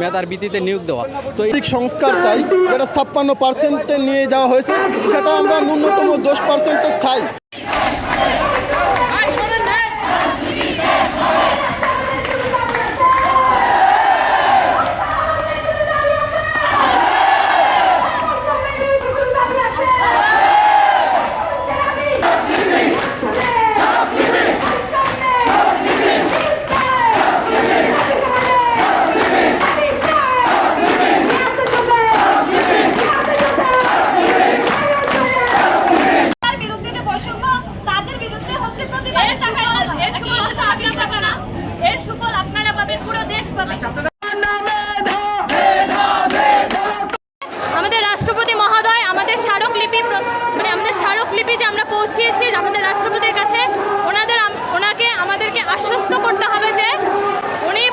মেধার ভিত্তিতে নিয়োগ দেওয়া। তো এই সংস্কার চাই, যেটা ছাপ্পান্ন পার্সেন্টে নিয়ে যাওয়া হয়েছে, সেটা আমরা ন্যূনতম দশ পার্সেন্টে চাই তার বিরুদ্ধে যে বৈষম্য তাদের বিরুদ্ধে হচ্ছে প্রতিবাদ এর সুফল এর সুফল হচ্ছে আপনারা পাবেন না এর সুফল আপনারা পাবেন পুরো দেশ পাবে আমাদের রাষ্ট্রপতি মহোদয় আমাদের স্মারকলিপি মানে আমাদের স্মারকলিপি যে আমরা পৌঁছিয়েছি আমাদের রাষ্ট্রপতির কাছে, ওনাদের ওনাকে আমাদেরকে আশ্বস্ত করতে হবে যে উনি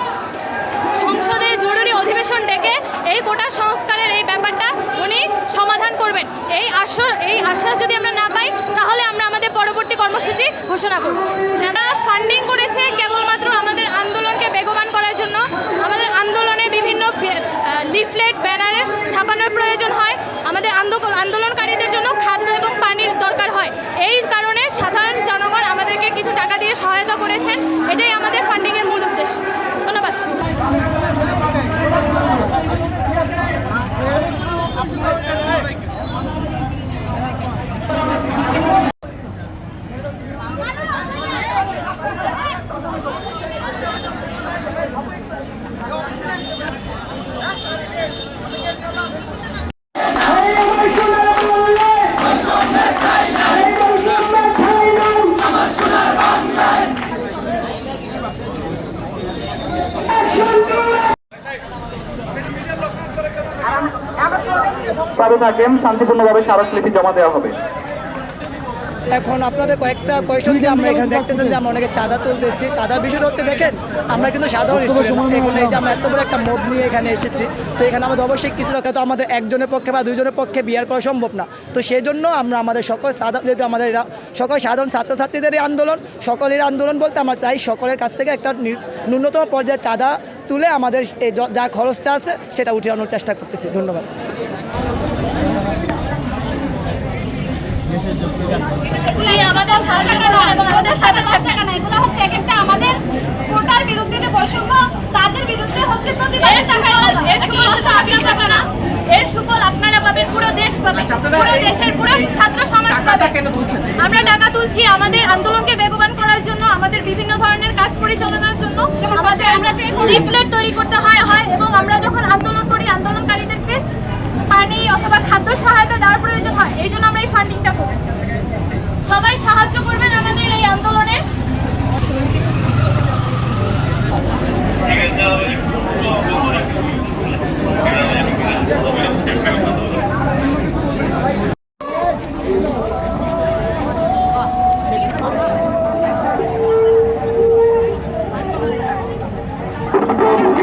সংসদে জরুরি অধিবেশন ডেকে এই কোটা সংস্কারের এই ব্যাপারটা উনি সমাধান করবেন। এই আশ্বাস এই আশ্বাস যদি আমরা না পাই, তাহলে আমরা আমাদের পরবর্তী কর্মসূচি ঘোষণা করব। যারা ফান্ডিং করেছে কেবলমাত্র আমাদের আন্দোলনকে বেগবান করার জন্য, আমাদের আন্দোলনে বিভিন্ন লিফলেট ব্যানারে ছাপানোর প্রয়োজন হয়, আমাদের আন্দোলন আন্দোলনকারীদের জন্য খাদ্য এবং পানির দরকার হয় এই কারণে সাধারণ জনগণ আমাদেরকে কিছু টাকা দিয়ে সহায়তা করেছেন এটাই আমাদের ফান্ডিংয়ের মূল উদ্দেশ্য। ধন্যবাদ। চালু থাকেন শান্তিপূর্ণভাবে স্মারকলিপি জমা দেওয়া হবে। এখন আপনাদের কয়েকটা কোয়েশন যে আমরা এখানে দেখতেছেন যে আমরা অনেকে চাঁদা তুলতেছি। চাঁদার বিষয়টা হচ্ছে দেখেন আমরা কিন্তু সাধারণ স্টুডেন্ট এখন এই যে আমরা এত বড় একটা মোড নিয়ে এখানে এসেছি তো এখানে আমাদের অবশ্যই কিছু রক্ষা তো আমাদের একজনের পক্ষে বা দুইজনের পক্ষে বিয়ার করা সম্ভব না। তো সেই জন্য আমরা আমাদের সকল সাধারণ যেহেতু আমাদের সকল সাধারণ ছাত্রছাত্রীদেরই আন্দোলন সকলের আন্দোলন বলতে আমরা চাই সকলের কাছ থেকে একটা ন্যূনতম পর্যায়ে চাঁদা তুলে আমাদের এই যা খরচটা আছে সেটা উঠে আনার চেষ্টা করতেছি। ধন্যবাদ। আমাদের টাকা না আমাদের সাথে দশ টাকা না এগুলো হচ্ছে এক একটা আমাদের কোটার বিরুদ্ধে যে বৈষম্য তাদের বিরুদ্ধে হচ্ছে প্রতিবাদ এর এর সুফল হচ্ছে আপনারা পাবেন না। এর সুফল আপনারা পাবেন পুরো দেশ পাবে পুরো দেশের পুরো ছাত্র সমাজ পাবে আমরা টাকা তুলছি আমাদের আন্দোলনকে বেগবান করার জন্য আমাদের বিভিন্ন ধরনের কাজ পরিচালনার জন্য। আমাদের আমরা যে লিফলেট তৈরি করতে হয় হয় এবং আমরা যখন আন্দোলন করি আন্দোলনকারীদেরকে পানি অথবা খাদ্য সহায়তা দেওয়ার প্রয়োজন হয়, এই জন্য আমরা এই ফান্ডিংটা করছি। সবাই সাহায্য করবেন আমাদের এই আন্দোলনে।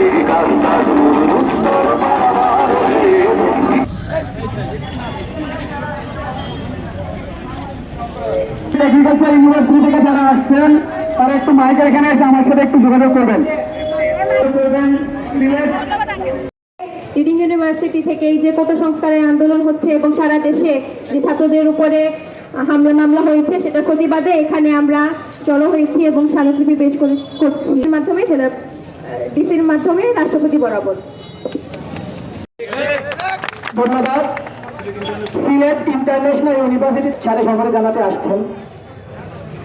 এগ্রিকালচার ইউনিভার্সিটি যে কোটা সংস্কারের আন্দোলন হচ্ছে এবং সারা দেশে যে ছাত্রদের উপরে হামলা মামলা হয়েছে সেটার প্রতিবাদে এখানে আমরা জড়ো হয়েছি এবং স্মারকলিপি পেশ করছি। মাধ্যমে ডিসির মাধ্যমে রাষ্ট্রপতি বরাবর। ধন্যবাদ। সিলেট ইন্টারন্যাশনাল ইউনিভার্সিটির সাথে সকলে জানাতে আসছেন।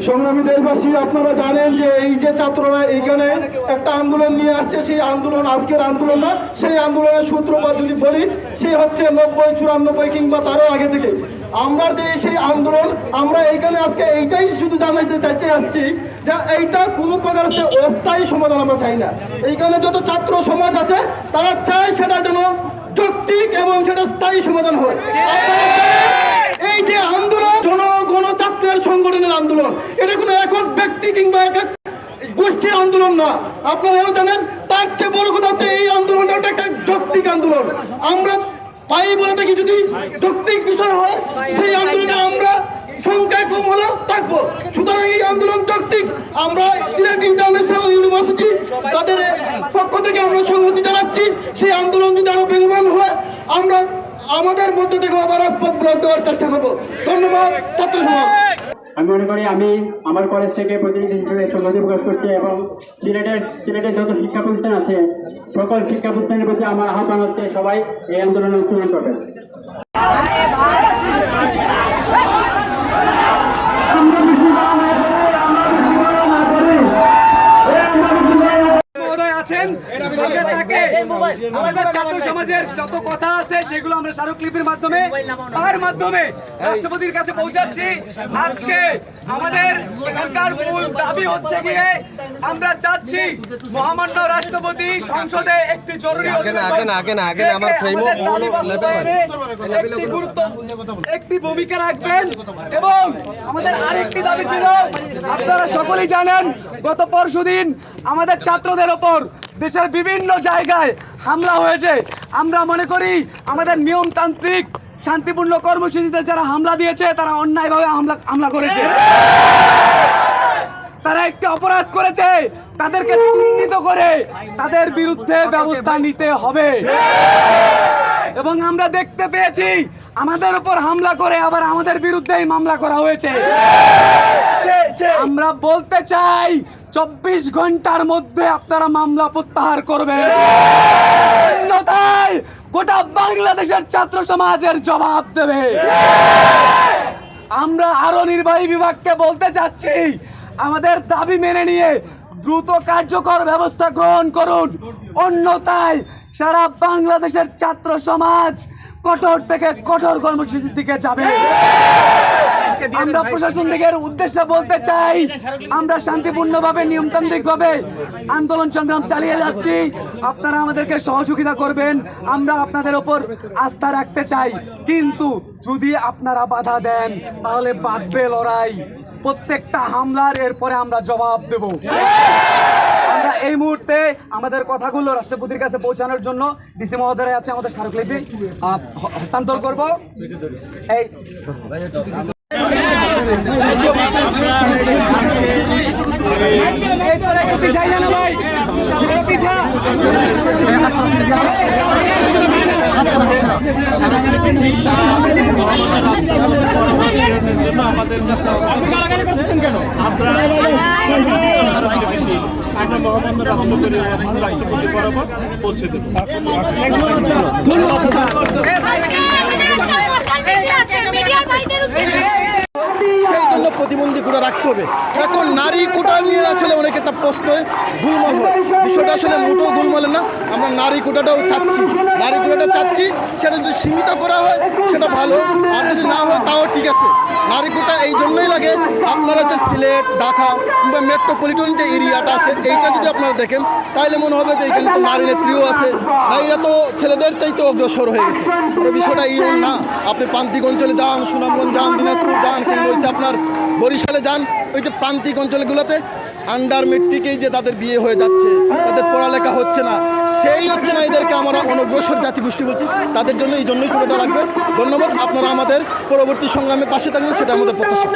সংগ্রামী দেশবাসী, আপনারা জানেন যে এই যে ছাত্ররা এইখানে একটা আন্দোলন নিয়ে আসছে, সেই আন্দোলন, আজকের আন্দোলন না, সেই আন্দোলনের সূত্রপাত যদি বলি, সেই হচ্ছে নব্বই, চুরানব্বই কিংবা তারও আগে থেকে। আমরা যে সেই আন্দোলন, আমরা এইখানে আজকে এইটাই শুধু জানাইতে চাইতে আসছি যে এইটা কোনো প্রকার অস্থায়ী সমাধান আমরা চাই না। এইখানে যত ছাত্র সমাজ আছে, তারা চায় সেটা যেন যৌক্তিক এবং সেটা স্থায়ী সমাধান হয়। এই যে আন্দোলন জনগণ ছাত্রের সংগঠনের আন্দোলন, এটা কোনো একক ব্যক্তি কিংবা একক গোষ্ঠীর আন্দোলন না। আপনারা এও জানেন, তার চেয়ে বড় কথা হচ্ছে এই আন্দোলনটা একটা যৌক্তিক আন্দোলন। আমরা পাই বলাটা কি যদি যৌক্তিক বিষয় হয়, সেই আন্দোলনে আমরা সংখ্যায় কম হলেও থাকব। সুতরাং এই আন্দোলন যৌক্তিক। আমরা সিলেট ইন্টারন্যাশনাল কর্মসূচি তাদের পক্ষ থেকে আমরা সংহতি জানাচ্ছি। সেই আন্দোলন যদি আরও বেগবান হয়, আমরা আমাদের মধ্য থেকে আবার আসপথ ব্লক দেওয়ার চেষ্টা করব। ধন্যবাদ, ছাত্র সমাজ। আমি মনে করি আমি আমার কলেজ থেকে প্রতিনিধি হিসেবে সংহতি প্রকাশ করছি এবং সিলেটের সিলেটের যত শিক্ষা প্রতিষ্ঠান আছে, সকল শিক্ষা প্রতিষ্ঠানের প্রতি আমার আহ্বান হচ্ছে সবাই এই আন্দোলনে অংশগ্রহণ করবেন। আমাদের ছাত্র সমাজের যত কথা আছে সেগুলো আমরা স্মারকলিপির মাধ্যমে তার মাধ্যমে রাষ্ট্রপতির কাছে পৌঁছাচ্ছি। আজকে আমাদের এখানকার মূল দাবি হচ্ছে গিয়ে আমরা চাচ্ছি মহামান্য রাষ্ট্রপতি সংসদে একটি জরুরি একটি ভূমিকা রাখবেন এবং আমাদের আরেকটি দাবি ছিল আপনারা সকলেই জানেন গত পরশুদিন আমাদের ছাত্রদের ওপর দেশের বিভিন্ন জায়গায় হামলা হয়েছে। আমরা মনে করি আমাদের নিয়মতান্ত্রিক, শান্তিপূর্ণ কর্মসূচিতে যারা হামলা দিয়েছে, তারা অন্যায়ভাবে হামলা হামলা করেছে। তারা একটি অপরাধ করেছে, তাদেরকে চিহ্নিত করে তাদের বিরুদ্ধে ব্যবস্থা নিতে হবে। এবং আমরা দেখতে পেয়েছি, আমাদের উপর হামলা করে আবার আমাদের বিরুদ্ধেই মামলা করা হয়েছে। আমরা বলতে চাই চব্বিশ ঘণ্টার মধ্যে আপনারা মামলা প্রত্যাহার করবেন। গোটা বাংলাদেশের ছাত্র সমাজের জবাব দেবে। আমরা আরও নির্বাহী বিভাগকে বলতে চাচ্ছি, আমাদের দাবি মেনে নিয়ে দ্রুত কার্যকর ব্যবস্থা গ্রহণ করুন। অন্যথায় সারা বাংলাদেশের ছাত্র সমাজ কঠোর থেকে কঠোর কর্মসূচির দিকে যাবে। আমরা প্রশাসন দিকের উদ্দেশ্যে বলতে চাই আমরা শান্তিপূর্ণভাবে নিয়মতান্ত্রিকভাবে আন্দোলন সংগ্রাম চালিয়ে যাচ্ছি। আপনারা আমাদেরকে সহযোগিতা করবেন আমরা আপনাদের ওপর আস্থা রাখতে চাই। কিন্তু যদি আপনারা বাধা দেন তাহলে বাঁধবে লড়াই। প্রত্যেকটা হামলার এরপরে আমরা জবাব দেব। আমরা এই মুহূর্তে আমাদের কথাগুলো রাষ্ট্রপতির কাছে পৌঁছানোর জন্য ডিসি মহোদয় আছে আমাদের স্মারকলিপি হস্তান্তর করব। এই পিছাই না ভাই একটু পিছা আমরা মহামান্য রাষ্ট্রপতি রাষ্ট্রপতি বরাবর পৌঁছে দেবো ভাইদের উদ্দেশ্যে সেই জন্য প্রতিবন্ধী কোটা রাখতে হবে এখন নারী কোটা নিয়ে আসলে অনেক একটা প্রশ্ন গুলমাল হয়। বিষয়টা আসলে মোটেও গুলমালের না। আমরা নারী কোটাটাও চাচ্ছি। নারী কোটাটা চাচ্ছি, সেটা যদি সীমিত করা হয়, সেটা ভালো। আর যদি না হয়, তাও ঠিক আছে। নারী কোটা এই জন্যই লাগে, আপনারা হচ্ছে সিলেট, ঢাকা কিংবা মেট্রোপলিটন যে এরিয়াটা আছে, এইটা যদি আপনারা দেখেন তাহলে মনে হবে যে এখানে তো নারী নেত্রীও আছে। নারীরা তো ছেলেদের চাইতে অগ্রসর হয়ে গেছে। বিষয়টা এই না। আপনি প্রান্তিক অঞ্চলে যান, সুনামগঞ্জ যান, দিনাজপুর যান, কিংবা আপনার বরিশালে যান, ওই যে প্রান্তিক অঞ্চলগুলোতে আন্ডার মেট্রিকেই যে তাদের বিয়ে হয়ে যাচ্ছে, তাদের পড়ালেখা হচ্ছে না, সেই হচ্ছে না এদেরকে আমরা অনগ্রসর জাতিগোষ্ঠী বলছি, তাদের জন্য এই জন্যই কোনোটা লাগবে। ধন্যবাদ, আপনারা আমাদের পরবর্তী সংগ্রামে পাশে থাকবেন, সেটা আমাদের প্রত্যাশা।